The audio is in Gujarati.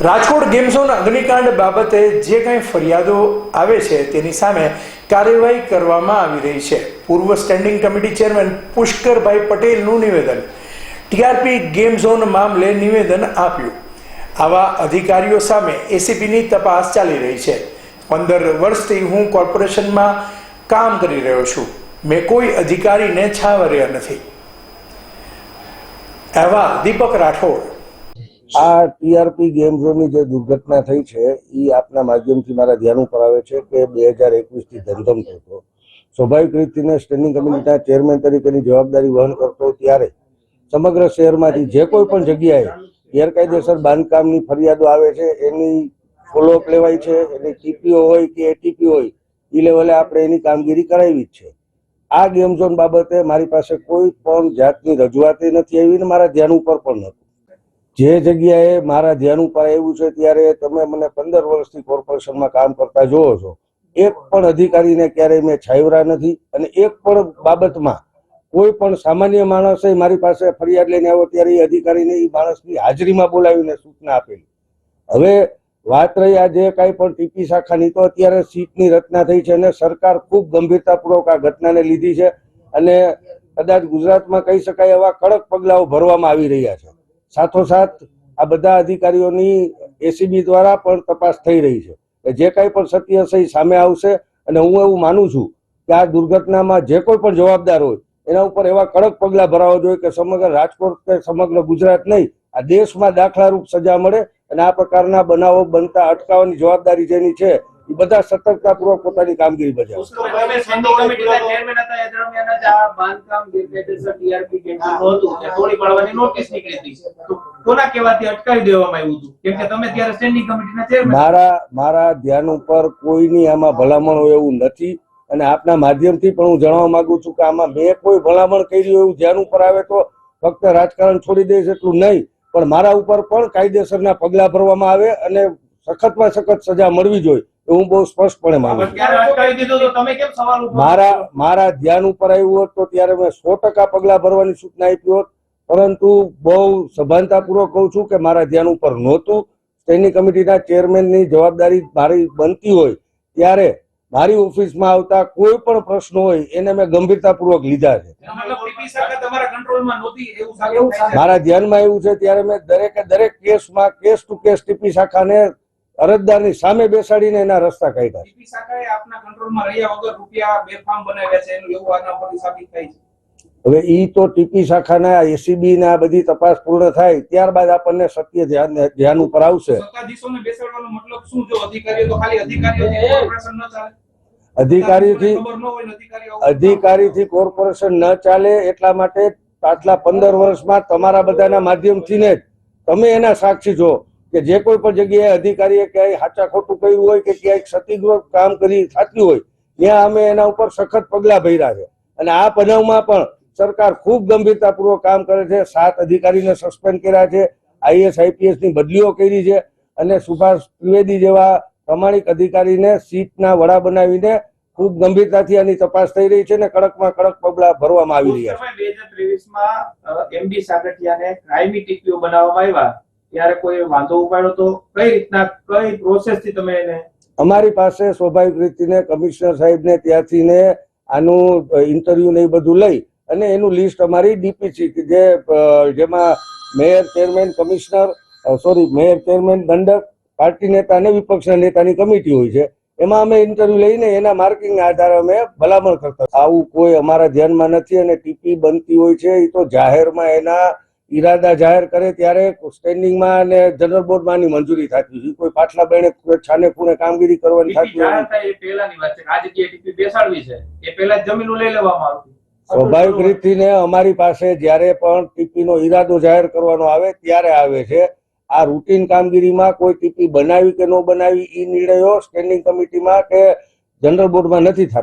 રાજકોટ ગેમ ઝોન અગ્નિકાંડ બાબતે જે કંઈ ફરિયાદો આવે છે તેની સામે કાર્યવાહી કરવામાં આવી રહી છે. પૂર્વ સ્ટેન્ડિંગ કમિટી ચેરમેન પુષ્કરભાઈ પટેલનું નિવેદન. ટીઆરપી ગેમ ઝોન મામલે નિવેદન આપ્યું. આવા અધિકારીઓ સામે એસીપીની તપાસ ચાલી રહી છે. પંદર વર્ષથી હું કોર્પોરેશનમાં કામ કરી રહ્યો છું. મેં કોઈ અધિકારીને છાવર્યા નથી. અહેવાલ દીપક રાઠોડ આ ટીઆરપી ગેમ ઝોનની જે દુર્ઘટના થઈ છે એ આપના માધ્યમથી મારા ધ્યાન ઉપર આવે છે કે બે હજાર એકવીસથી ધમધમ થતો સ્વાભાવિક રીતને સ્ટેન્ડિંગ કમિટીના ચેરમેન તરીકેની જવાબદારી વહન કરતો ત્યારે સમગ્ર શહેરમાંથી જે કોઈ પણ જગ્યાએ ગેરકાયદેસર બાંધકામની ફરિયાદો આવે છે, એની ફોલોઅપ લેવાય છે એની ટીપીઓ હોય કે એટીપી હોય એ લેવલે આપણે એની કામગીરી કરાવી જ છે. આ ગેમ ઝોન બાબતે મારી પાસે કોઈ પણ જાતની રજૂઆત નથી આવી ને મારા ધ્યાન ઉપર પણ નહોતું. જે જગ્યાએ મારા ધ્યાન ઉપર આવ્યું છે ત્યારે તમે મને પંદર વર્ષથી કોર્પોરેશનમાં કામ કરતા જોવો છો. એક પણ અધિકારીને ક્યારેય મેં છાવરા નથી અને એક પણ બાબતમાં કોઈ પણ સામાન્ય માણસે મારી પાસે ફરિયાદ લઈને આવ્યો ત્યારે એ અધિકારીને એ માણસની હાજરીમાં બોલાવીને સૂચના આપેલી. હવે વાત રહી આ જે કાંઈ પણ ટીપી શાખાની તો અત્યારે સીટની રચના થઈ છે અને સરકાર ખૂબ ગંભીરતાપૂર્વક આ ઘટનાને લીધી છે અને કદાચ ગુજરાતમાં કહી શકાય એવા કડક પગલાઓ ભરવામાં આવી રહ્યા છે. સાથોસાથ આ બધા અધિકારીઓની એસીબી દ્વારા પણ તપાસ થઈ રહી છે. જે કાંઈ પણ સત્ય હશે એ સામે આવશે અને હું એવું માનું છું કે આ દુર્ઘટનામાં જે કોઈ પણ જવાબદાર હોય, એના ઉપર એવા કડક પગલાં ભરાવા જોઈએ કે સમગ્ર રાજકોટ કે સમગ્ર ગુજરાત નહીં, આ દેશમાં દાખલારૂપ સજા મળે અને આ પ્રકારના બનાવો બનતા અટકાવવાની જવાબદારી જેની છે એ બધા સતર્કતાપૂર્વક પોતાની કામગીરી બજાવે. પુષ્કરભાઈ સ્ટેન્ડિંગ કમિટીના ચેરમેન હતા એ દરમિયાન જ આ બાંધકામ ગેરકાયદેસર TRP કેન્ટીનનું હતું તે તોડી પાડવાની નોટિસ નીકળી હતી. તો કોના કહેવાથી અટકાવી દેવામાં આવ્યું હતું? કેમ કે તમે ત્યારે સ્ટેન્ડિંગ કમિટીના ચેરમેન મારા મારા ધ્યાન ઉપર કોઈની આમાં ભલામણ હોય એવું નથી. અને આપના માધ્યમથી પણ હું જણાવવા માંગુ છું કે આમાં મેં કોઈ ભલામણ કરી હોય એવું ધ્યાન ઉપર આવે તો ફક્ત રાજકારણ છોડી દઈશ એટલું નહીં. પણ મારા ઉપર પણ કાયદેસરના પગલાં ભરવામાં આવે અને સખતમાં સખત સજા મળવી જોઈએ. હું બહુ સ્પષ્ટપણે માનું? મારા મારા ધ્યાન ઉપર આવ્યું હોત તો ત્યારે મેં સો ટકા પગલાં ભરવાની સૂચના આપી હોત પરંતુ બહુ સભાનતાપૂર્વક કહું છું કે મારા ધ્યાન ઉપર નહોતું સ્ટેન્ડિંગ કમિટીના ચેરમેનની જવાબદારી મારી બનતી હોય ત્યારે મારી ઓફિસમાં આવતા કોઈ પણ પ્રશ્ન હોય એને મેં ગંભીરતાપૂર્વક લીધા છે એવું? મારા ધ્યાનમાં આવ્યું છે ત્યારે મેં દરેકે દરેક કેસમાં કેસ ટુ કેસ ટીપી શાખાને અરજદારની સામે બેસાડીને એના રસ્તા કાઢ્યા છે. ટીપી શાખાએ આપના કંટ્રોલમાં રહ્યા વગર રૂપિયા બેફામ બનાવ્યા છે એનું એવું આના પરથી સાબિત થાય છે. હવે ઈ તો ટીપી શાખાના એસીબી ના બધી તપાસ પૂર્ણ થાય ત્યારબાદ આપણને સત્ય ધ્યાન ધ્યાન ઉપર આવશે. સત્તાધીશોને બેસાડવાનો મતલબ શું? જો અધિકારીઓ તો ખાલી અધિકારીઓ છે, કોર્પોરેશન ન ચાલે. અધિકારીથી અધિકારીથી કોર્પોરેશન ન ચાલે એટલા માટે પાછલા પંદર વર્ષમાં તમારા બધાના માધ્યમથી ને તમે એના સાક્ષી છો. કે જે કોઈ પણ જગ્યાએ અધિકારીએ ક્યાંય હાચા ખોટું કર્યું હોય કે ક્યાંય ક્ષતિગ્રસ્ત કામ કરી થતી હોય, ત્યાં અમે એના ઉપર સખત પગલાં ભર્યા છે. અને આ બનાવમાં પણ સરકાર ખૂબ ગંભીરતાપૂર્વક કામ કરે છે. સાત અધિકારીને સસ્પેન્ડ કર્યા છે. આઈએસ આઈપીએસની બદલીઓ કરી છે. અને સુભાષ ત્રિવેદી જેવા પ્રમાણિક અધિકારીને સીટના વડા બનાવીને ખૂબ ગંભીરતાથી આની તપાસ થઈ રહી છે અને કડકમાં કડક પગલા ભરવામાં આવી રહ્યા છે. બે હજાર ત્રેવીસમાં એમડી સાગઠિયાને ક્રાઇમી ટીપીઓ બનાવવામાં આવ્યા. ત્યારે કોઈ વાંધો ઉપાડ્યો તો કઈ રીતના, કઈ પ્રોસેસથી તમે એને અમારી પાસે સ્વાભાવિક રીતને કમિશનર સાહેબને ત્યાંથી ને આનું ઇન્ટરવ્યુ ને એ બધું લઈ અને એનું લિસ્ટ અમારી ડીપીસી કે જે જેમાં mayor chairman commissioner sorry mayor chairman દંડક, પાર્ટી નેતા અને વિપક્ષના નેતાની કમિટી હોય છે. એમાં અમે ઇન્ટરવ્યુ લઈને એના માર્કિંગ આધારે અમે ભલામણ કરતા આવું કોઈ અમારા ધ્યાનમાં નથી અને ટીપી બનતી હોય છે, એ તો જાહેરમાં એના ઈરાદા જાહેર કરે ત્યારે સ્ટેન્ડિંગમાં અને જનરલ બોર્ડમાં ની મંજૂરી થતી હોય કોઈ પાછલા બેને છાને ખૂણે કામગીરી કરવાની થતી હોય પહેલાની વાત છે આ જગ્યાએ ટીપી બેસાડવી છે એ પહેલા જ લઈ લેવામાં આવતી સ્વાભાવિક રીતને અમારી પાસે જ્યારે પણ ટીપીનો ઈરાદો જાહેર કરવાનો આવે ત્યારે આવે છે. આ રૂટીન કામગીરીમાં કોઈ ટીપી બનાવી કે ન બનાવી એ નિર્ણયો સ્ટેન્ડિંગ કમિટીમાં કે જનરલ બોર્ડમાં નથી થતા.